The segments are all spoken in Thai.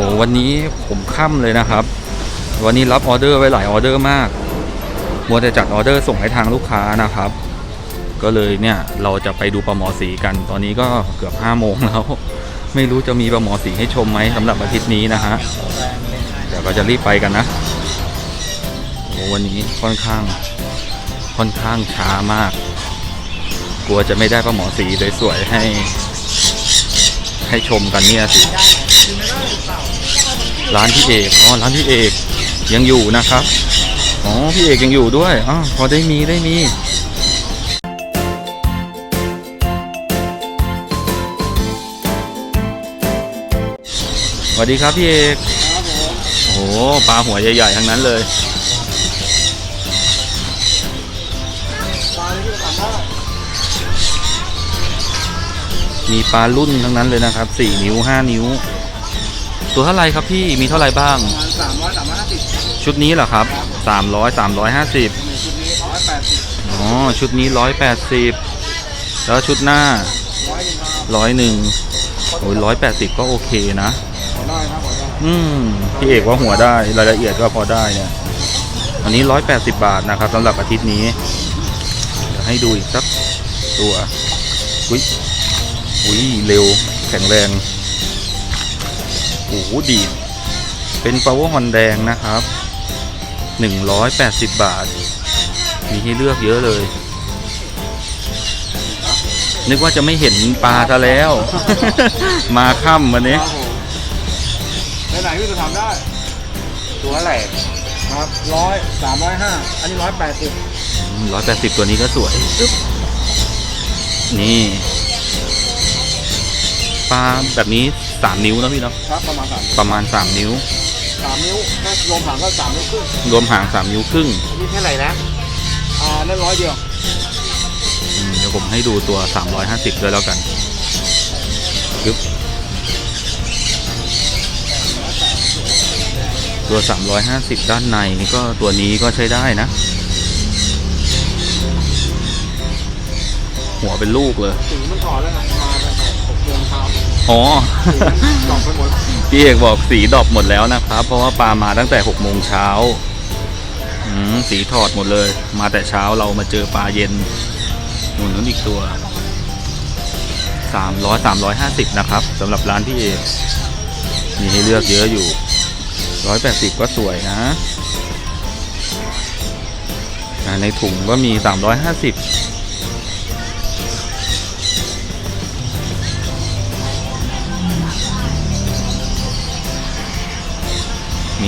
อ้วันนี้ผมค่ำเลยนะครับ วันนี้รับออเดอร์ไว้หลายออเดอร์มากมัวแต่จัดออเดอร์ส่งให้ทางลูกค้านะครับ ก็เลยเนี่ยเราจะไปดูปลาหมอสีกัน ตอนนี้ก็เกือบ5้าโมงแล้ว ไม่รู้จะมีปลาหมอสีให้ชมไหมสำหรับอาทิตย์นี้นะฮะเดี๋ยวก็จะรีบไปกันนะโอ้วันนี้ค่อนข้างค่อนข้างช้ามาก กลัวจะไม่ได้ปลาหมอสีสวยๆให้ ให้ชมกันเนี่ยสิ ร้านพี่เอกอ๋อร้านพี่เอกยังอยู่นะครับอ๋อพี่เอกยังอยู่ด้วยอ๋อพอได้มีได้มีสวัสดีครับพี่เอกโอ้โหปลาหัวใหญ่ๆทั้งนั้นเลยมีปลารุ่นทั้งนั้นเลยนะครับ 4 นิ้ว 5 นิ้ว ตัวเท่าไรครับพี่มีเท่าไรบ้างประมาณสามร้อยสามร้อยห้าสิบชุดนี้เหรอครับ300 350หนึ่งชุดนี้ร้อยแปดสิบอ๋อชุดนี้180แปดสิบแล้วชุดหน้าร้อยหนึ่งโอ้ยร้อยแปดสิบก็โอเคนะอืมพี่เอกว่าหัวได้รายละเอียดก็พอได้เนี่ยอันนี้ร้อยแปดสิบบาทนะครับสำหรับอาทิตย์นี้เดี๋ยวให้ดูอีกสักตัวอุ้ยอุ้ยเร็วแข็งแรง โอ้โหดีดเป็นปาวเวอร์ฮอนแดงนะครับหนึ่งร้อยแปดสิบบาท มีให้เลือกเยอะเลย นึกว่าจะไม่เห็นปลาซะแล้ว มาค่ำวันนี้ครับผมไหนๆพี่จะทำได้ ตัวอะไรครับร้อยสามร้อยห้าอันนี้ร้อยแปดสิบร้อยแปดสิบตัวนี้ก็สวยอึ๊บนี่ ปลาแบบนี้ สามนิ้วนะพี่เนาะครับประมาณสามประมาณสามนิ้วสามนิ้วถ้ารวมหางก็สามนิ้วครึ่งรวมหางสามนิ้วครึ่งอันนี้เท่าไหร่นะอ่านั่นร้อยเดียวอืมเดี๋ยวผมให้ดูตัวสามร้อยห้าสิบด้วยแล้วกันปึ๊บตัวสามร้อยห้าสิบด้านในนี่ก็ตัวนี้ก็ใช้ได้นะ หัวเป็นลูกเลย สีมันถอดแล้วนะมาตั้งแต่หกโมงเช้า อ๋อ ดอกไปหมดพี่เอกบอกสีดรอปหมดแล้วนะครับ เพราะว่าปลามาตั้งแต่6กโมงเช้าอืมสีถอดหมดเลย มาแต่เช้าเรามาเจอปลาเย็นหนุนนั้นอีกตัว300 350นะครับสำหรับร้านพี่เอกมีให้เลือกเยอะอยู่180ก็สวยนะอ่าในถุงก็มี350มี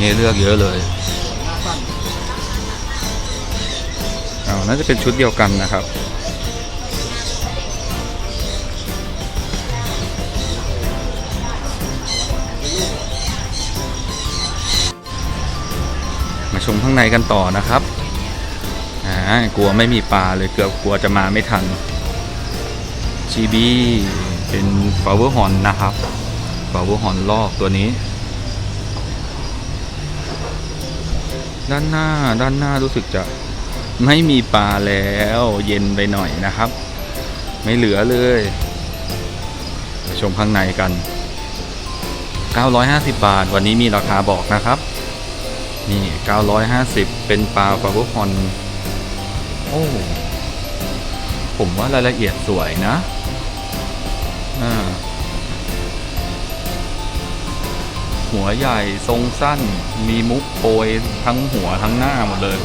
ให้เลือกเยอะเลยเอาน่าจะเป็นชุดเดียวกันนะครับ มาชมข้างในกันต่อนะครับอ่ากลัวไม่มีปลาเลยเกือบกลัวจะมาไม่ทัน GB เป็น power horn นะครับ power horn ลอกตัวนี้ ด้านหน้าด้านหน้ารู้สึกจะไม่มีปลาแล้วเย็นไปหน่อยนะครับ ไม่เหลือเลยมาชมข้างในกัน 950 บาท วันนี้มีราคาบอกนะครับ นี่ 950 เป็นปลาปลาบุคอนโอ้ผมว่ารายละเอียดสวยนะอ่า หัวใหญ่ทรงสั้น มีมุกโปรยทั้งหัวทั้งหน้าหมดเลย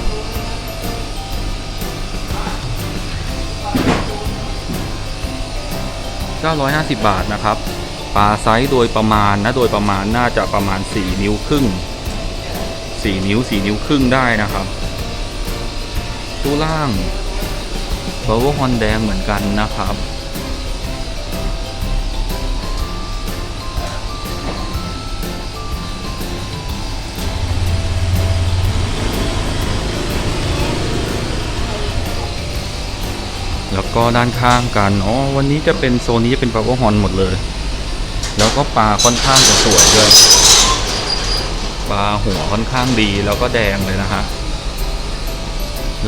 950 บาทนะครับ ปลาไซส์โดยประมาณนะ โดยประมาณน่าจะประมาณ 4 นิ้วครึ่ง 4 นิ้ว 4 นิ้วครึ่งได้นะครับตู้ล่างเบอร์วฮอนแดงเหมือนกันนะครับ แล้วก็ด้านข้างกัน อ๋อ วันนี้จะเป็นโซนนี้จะเป็นปลาโวฮอนหมดเลย แล้วก็ปลาค่อนข้างจะสวยด้วย ปลาหัวค่อนข้างดีแล้วก็แดงเลยนะฮะ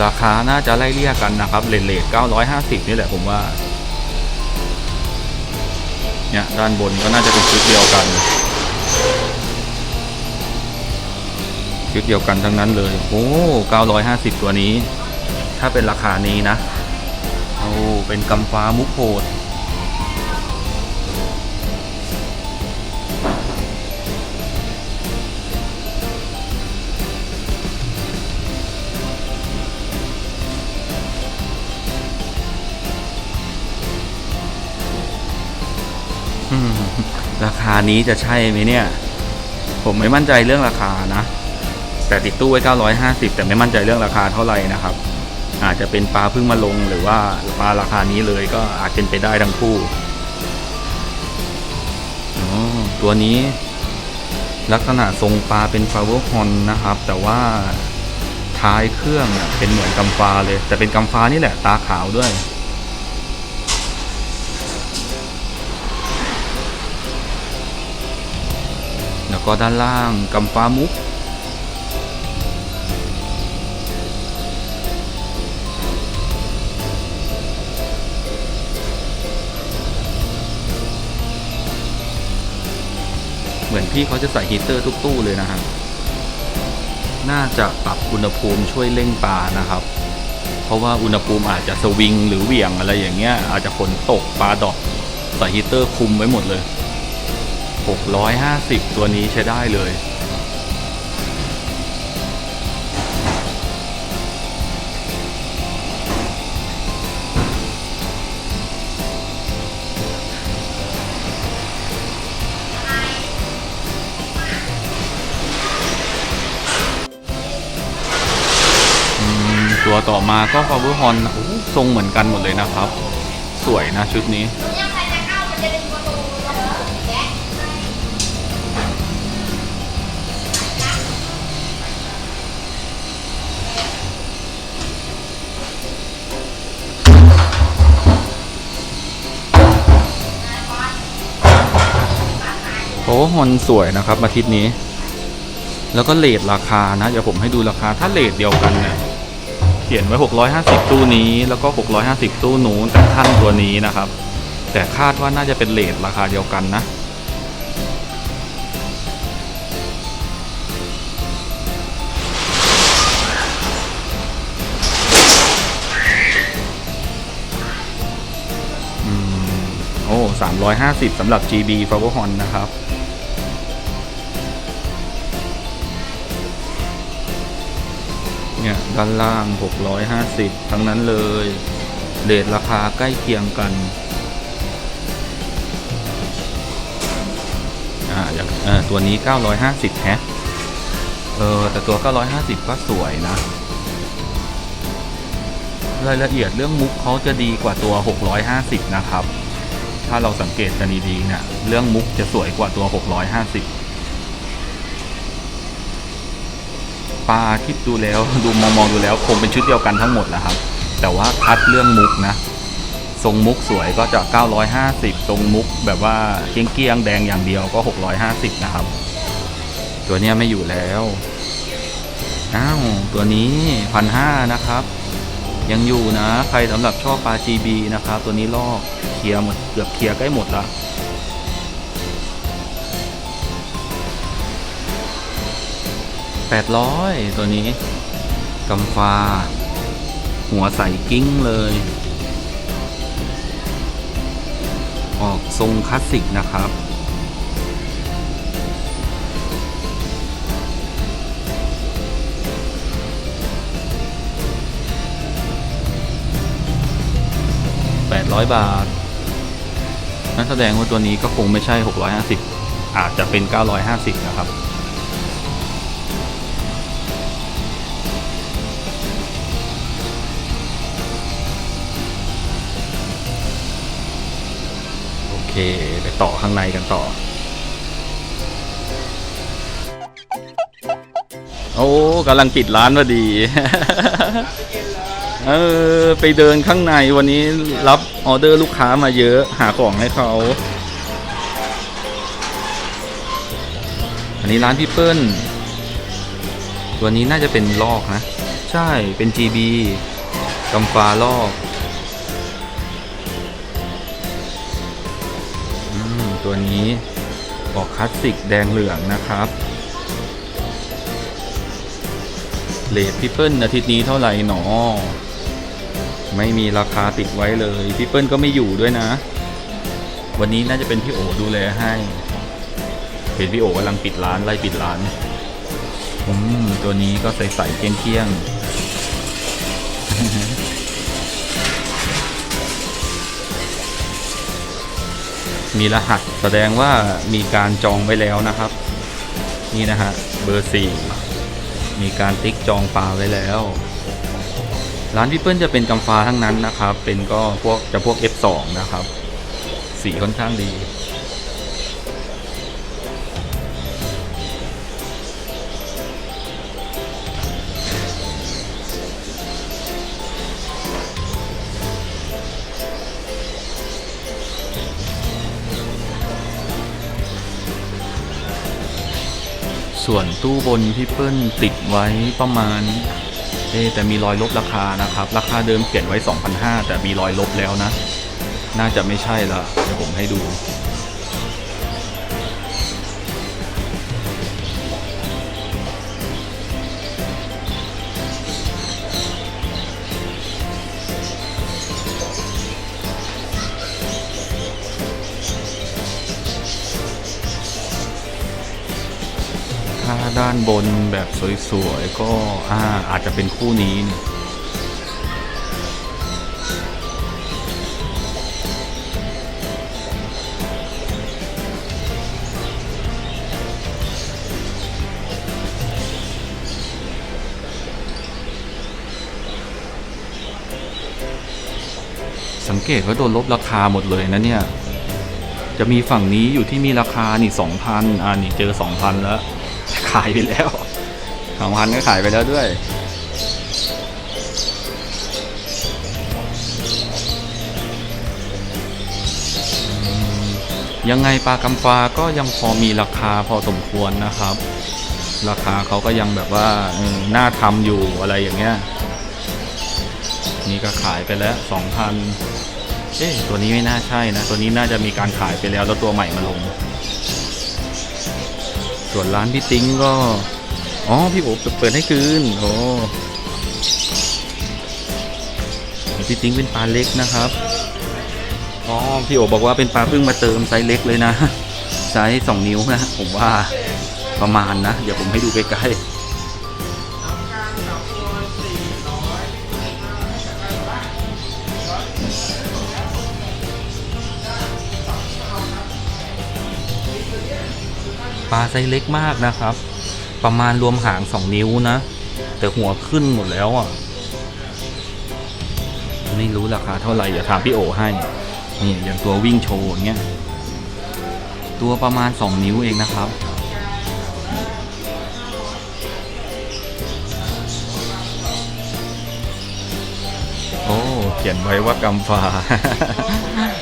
ราคาน่าจะไล่เลี่ยกันนะครับเลทเลท950นี่แหละผมว่า เนี่ยด้านบนก็น่าจะเป็นชุดเดียวกัน ชุดเดียวกันทั้งนั้นเลย โอ้950ตัวนี้ ถ้าเป็นราคานี้นะ อ้เป็นกำฟ้ามุกโหดราคานี้จะใช่ไหมเนี่ย ผมไม่มั่นใจเรื่องราคานะ แต่ติดตู้ไว้ 950 แต่ไม่มั่นใจเรื่องราคาเท่าไหร่นะครับ อาจจะเป็นปลาเพิ่งมาลงหรือว่าปลาราคานี้เลยก็อาจเป็นไปได้ทั้งคู่อ๋ตัวนี้ลักษณะทรงปลาเป็นฟลาเวอร์ฮอนนะครับ แต่ว่าท้ายเครื่องเนี่ยเป็นเหมือนกำฟ้าเลย แต่เป็นกำฟ้านี่แหละตาขาวด้วย แล้วก็ด้านล่างกำฟ้ามุก พี่เขาจะใส่ฮีเตอร์ทุกตู้เลยนะฮะน่าจะปรับอุณหภูมิช่วยเร่งปลานะครับ เพราะว่าอุณหภูมิอาจจะสวิงหรือเหวี่ยงอะไรอย่างเงี้ย อาจจะฝนตกปลาดอกใส่ฮีเตอร์คุมไว้หมดเลย 650 ตัวนี้ใช้ได้เลย ตัวต่อมาก็ Power Horn โอ้ทรงเหมือนกันหมดเลยนะครับ สวยนะชุดนี้ โอ้ฮอนสวยนะครับอาทิตย์นี้ แล้วก็เลทราคานะ เดี๋ยวผมให้ดูราคาถ้าเลทเดียวกันเนี่ย เขียนไว้ 650 ตู้นี้ แล้วก็ 650 ตู้นู้นแต่ท่านตัวนี้นะครับ แต่คาดว่าน่าจะเป็นเลทราคาเดียวกันนะอืมโอ้350สำหรับ GB f o w e r Horn นะครับ ด้านล่าง 650 ทั้งนั้นเลยเรทราคาใกล้เคียงกันอ่าอย่างตัวนี้ 950แฮะเออแต่ตัว 950 ก็สวยนะ รายละเอียดเรื่องมุกเขาจะดีกว่าตัว 650 นะครับ ถ้าเราสังเกตกันดีๆเนี่ยเรื่องมุกจะสวยกว่าตัว 650 ปลาคิดดูแล้วดูมองมองดูแล้วคงเป็นชุดเดียวกันทั้งหมดแหละครับ แต่ว่าคัดเรื่องมุกนะ ทรงมุกสวยก็จะ 950 ทรงมุกแบบว่าเกี้ยงเกียงแดงอย่างเดียวก็ 650 นะครับ ตัวเนี้ยไม่อยู่แล้วอ้าวตัวนี้พันห้านะครับ ยังอยู่นะ ใครสำหรับชอบปลา GB นะครับ ตัวนี้ลอกเคลียร์หมดเกือบเคลียร์ใกล้หมดละ 800 ตัวนี้กำฟ้า หัวใสกิ้งเลย ออกทรงคลาสสิกนะครับ 800 บาท นั่นแสดงว่าตัวนี้ก็คงไม่ใช่ 650 อาจจะเป็น 950 นะครับ โอเคไปต่อข้างในกันต่อ โอ้กำลังปิดร้านพอดี เออ ไปเดินข้างในวันนี้รับออเดอร์ลูกค้ามาเยอะหาของให้เขา อันนี้ร้านพี่เปิ้ล ตัวนี้น่าจะเป็นลอกนะ ใช่เป็น GB กำฟ้าลอก ตัวนี้ออกคลาสสิกแดงเหลืองนะครับเลทพี่เปิ้ลอาทิตย์นี้เท่าไหร่หนอ ไม่มีราคาติดไว้เลยพี่เปิ้ลก็ไม่อยู่ด้วยนะ วันนี้น่าจะเป็นพี่โอดูแลให้ เห็นพี่โอกำลังปิดร้านไล่ปิดร้านอืมตัวนี้ก็ใสๆเคี่ยงๆ มีรหัสแสดงว่ามีการจองไว้แล้วนะครับ นี่นะฮะเบอร์สี่มีการติ๊กจองปลาไว้แล้ว ร้านพี่เปิ้ลจะเป็นกำฟ้าทั้งนั้นนะครับ เป็นก็พวกจะพวก F2 นะครับ สีค่อนข้างดี ส่วนตู้บนพี่เปิ้ลติดไว้ประมาณเอ๊แต่มีรอยลบราคานะครับ ราคาเดิมเขียนไว้ 2,500 แต่มีรอยลบแล้วนะ น่าจะไม่ใช่ละเดี๋ยวผมให้ดู ด้านบนแบบสวยๆ ก็อาอาจจะเป็นคู่นี้นสังเกตว่าโดนลบราคาหมดเลยนะเนี่ย จะมีฝั่งนี้อยู่ที่มีราคานี่สองพันอ่านี่เจอสองพันแล้วายไปแล้วสองพันก็ขายไปแล้วด้วย ยังไงปลากำฟ้าก็ยังพอมีราคาพอสมควรนะครับ ราคาเขาก็ยังแบบว่าน่าทำอยู่อะไรอย่างเงี้ยนี่ก็ขายไปแล้วสองพันเอ๊ะตัวนี้ไม่น่าใช่นะ ตัวนี้น่าจะมีการขายไปแล้วแล้วตัวใหม่มาลง ส่วนร้านพี่ติ้งก็ อ๋อ พี่โอ๋เปิดให้คืน โอ้พี่ติ้งเป็นปลาเล็กนะครับ อ๋อ พี่โอ๋บอกว่าเป็นปลาเพิ่งมาเติมไซส์เล็กเลยนะ ไซส์สองนิ้วนะ ผมว่าประมาณนะ เดี๋ยวผมให้ดูใกล้ๆ ลาไซส์เล็กมากนะครับ ประมาณรวมหาง 2 นิ้วนะ แต่หัวขึ้นหมดแล้วอะไม่รู้ราคาเท่าไหร่อย่าถามพี่โอให้นี่อย่างตัววิ่งโชว์อย่างเงี้ยตัวประมาณ 2 นิ้วเองนะครับโอ้เขียนไว้ว่ากำฟ้า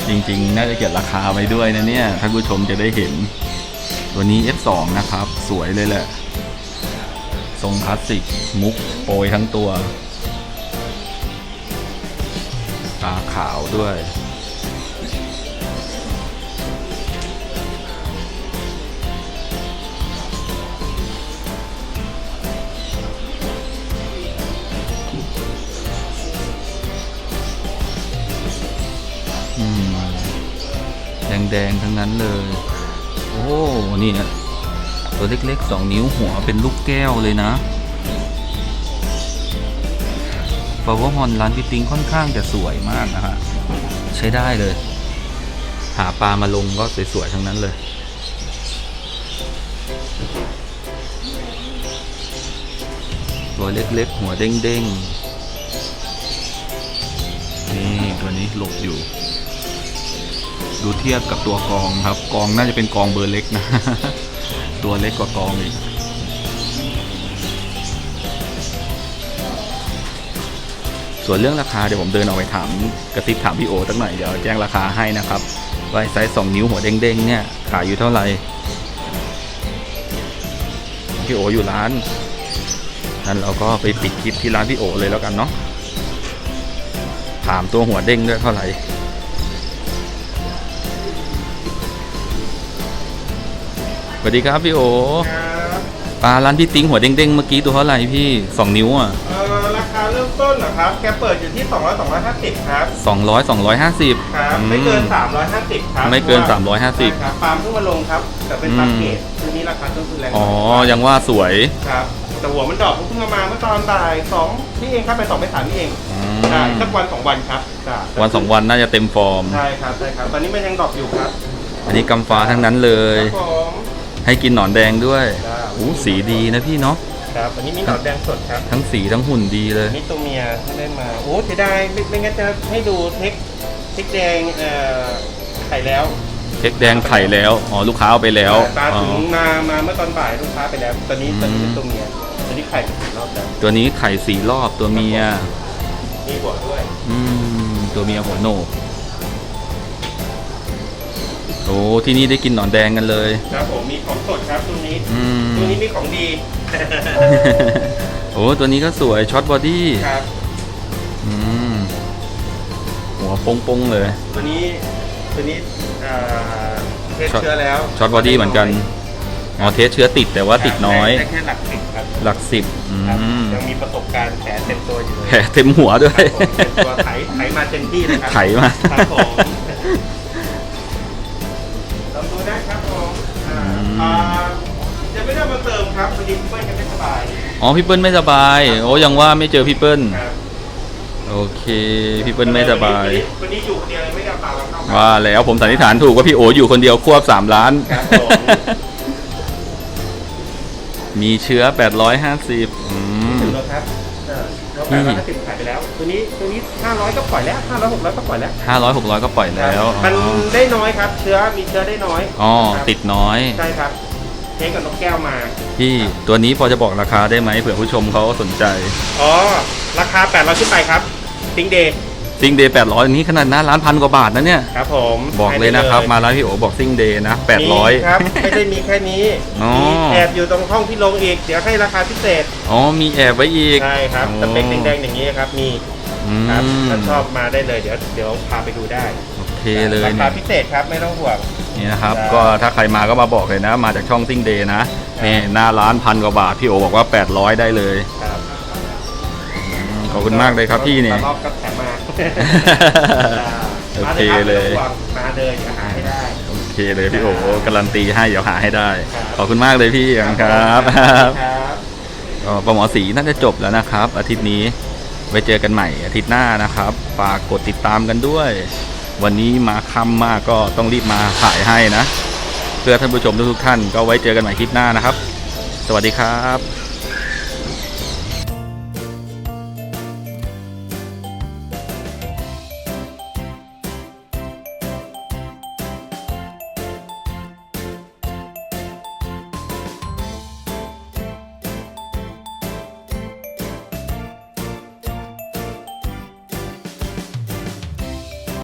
จริง ๆ น่าจะเขียนราคาไว้ด้วยนะเนี่ยท่านผู้ชมจะได้เห็น ตัวนี้ F2 นะครับ สวยเลยแหละ ทรงคลาสสิก มุกโปยทั้งตัว ตาขาวด้วยอืมแดงๆ ทั้งนั้นเลย นี่นะตัวเล็กๆสองนิ้วหัวเป็นลูกแก้วเลยนะฟาวฮอนร้านพี่ติงค่อนข้างจะสวยมากนะฮะ ใช้ได้เลย หาปลามาลงก็สวยๆทั้งนั้นเลย ตัวเล็กๆ หัวเด้งๆ นี่ ตัวนี้หลบอยู่ ดูเทียบกับตัวกองครับ กองน่าจะเป็นกองเบอร์เล็กนะ ตัวเล็กกว่ากองอีกส่วนเรื่องราคาเดี๋ยวผมเดินออกไปถามกระติบถามพี่โอสักหน่อยเดี๋ยวแจ้งราคาให้นะครับว่าไซส์สองนิ้วหัวเด้งๆเนี่ยขายอยู่เท่าไหร่พี่โออยู่ร้านนั้นเราก็ไปปิดคลิปที่ร้านพี่โอเลยแล้วกันเนาะถามตัวหัวเด้งด้วยเท่าไหร่ วัสดีครับพี่โอครับปปลาร้านพี่ติ้งหัวเด้งๆเมื่อกี้ตัวเท่าไหร่พี่สองนิ้วอะเอ่อราคาเริ่มต้นเหรอครับ แกเปิดอยู่ที่ 200 250 ครับ สองร้อยสองร้อยห้าสิบ ครับไม่เกิน 350 ครับไม่เกินใช่350ครับปาล์มเพิ่งมาลงครับแต่เป็นอืมปาล์มเกตคือนี้ราคาต้นทุนแรงอ๋อยังว่าสวยครับ แต่หัวมันดอกเพิ่งเอามาเมื่อตอนบ่ายสองนี่เองครับไปสองไปสามนี่เองอืมใช่สักวันสองวันครับจ้ะวันสองวันน่าจะเต็มฟอร์ม ใช่ครับใช่ครับตอนนี้มันยังดอกอยู่ครับอันนี้กำฟ้าทั้งนั้นเลย ครับผม ให้กินหนอนแดงด้วยจ้าอู้สีดีนะพี่เนาะ ครับอันนี้มีหนอนแดงสดครับทั้งสีทั้งหุ่นดีเลย นี่ตัวเมียที่ได้มาโอ้เสียดายไม่ไม่งั้นจะให้ดูเทคเทคแดงเอ่อไข่แล้วเค้กแดงไข่แล้ว อ๋อ ลูกค้าเอาไปแล้วตาอ๋อ ถึงมามาเมื่อตอนบ่ายลูกค้าไปแล้วตอนนี้อืม ตอนนี้เป็นตัวเมียตอนนี้ไข่เป็นสี่รอบแล้วตัวนี้ไข่สีรอบตัวเมีย มีหัวด้วย อืม ตัวเมียหัวโหนก โอ้ที่นี่ได้กินหนอนแดงกันเลย ครับผมมีของสดครับตัวนี้อืม ตัวนี้มีของดีโอ้ตัวนี้ก็สวยช็อตบอดี้ครับ อืมหัวโป้งๆเลย ตัวนี้ตัวนี้เอ่อเทสช็อต เชื้อแล้วช็อตบอดี้เหมือนกันอ๋อเทสเชื้อติดแต่ว่าติดน้อย ได้แค่หลักสิบครับหลักสิบอืครับมยังมีประสบการณ์แผลเต็มตัวอยู่เลยแผลเต็มหัวด้วคยรับผมเป็นตัวไถไถมาเต็มที่เลยครับไถมา ครับผม อ่าอืมอ่าจะไม่ได้มาเติมครับพอดีเพื่อนกันไม่สบายอ๋อพี่เปิ้ลไม่สบาย โอ้ยังว่าไม่เจอพี่เปิ้ลครับโอเคพี่เปิ้ลไม่สบาย วันนี้อยู่คนเดียวเลยไม่ได้เอาปลามาเข้าว่าแล้วผมสันนิษฐานถูกว่าพี่โออยู่คนเดียวควบสามล้าน ครับผมมีเชื้อ 850อืมถึงแล้วครับเออเรา แปดร้อยห้าสิบขายไปแล้ว ตัวนี้ตัวนี้ห้าร้อยก็ปล่อยแล้วห้าร้อยหกร้อยก็ปล่อยแล้ว500 600ก็ปล่อยแล้วมันอ๋อได้น้อยครับ เชื้อมีเชื้อได้น้อยอ๋อครับติดน้อยใช่ครับเทคกับนกแก้วมาพี่ตัวนี้พอจะบอกราคาได้ไหมเผื่อผู้ชมเขาสนใจ อ๋อ ราคา800ขึ้นไปครับ ติงเดย์ ซิงเดย์800นี้ขนาดหน้าร้านพันกว่าบาทนะเนี่ย ครับผมบอกเลยนะครับ มาร้านพี่โอบอกซิงเดย์นะมีครับ800ไม่ได้มีแค่นี้อ๋อมีแอบอยู่ตรงห้องที่ลงอีก เดี๋ยวให้ราคาพิเศษ อ๋อ มีแอบไว้อีก ใช่ครับโอ้สเปคแดงๆอย่างนี้ครับ มีอืครับมถ้าชอบมาได้เลย เดี๋ยวเดี๋ยวพาไปดูได้ โอเคเลยราเนี่คายพิเศษครับไม่ต้องห่วงนี่นะครับได้ก็ถ้าใครมาก็มาบอกเลยนะ มาจากช่องซิงเดย์นะนี่หน้าร้านพันกว่าบาท พี่โอบอกว่า 800 ได้เลย ครับอืมขอบคุณมากเลยครับพี่เนี่ยรอบกับแถมมา โอเคเลย มาครับไม่ต้องห่วงมาเลยจะหาให้ได้โอเคเลยพี่โอการันตีให้เดี๋ยวหาให้ได้ครับขอบคุณมากเลยพี่ครับครับก็ปลาหมอสีน่าจะจบแล้วนะครับ อาทิตย์นี้ไว้เจอกันใหม่อาทิตย์หน้านะครับฝากกดติดตามกันด้วย วันนี้มาค่ำมากก็ต้องรีบมาถ่ายให้นะ เพื่อท่านผู้ชมทุกๆท่านก็ไว้เจอกันใหม่คลิปหน้านะครับ สวัสดีครับ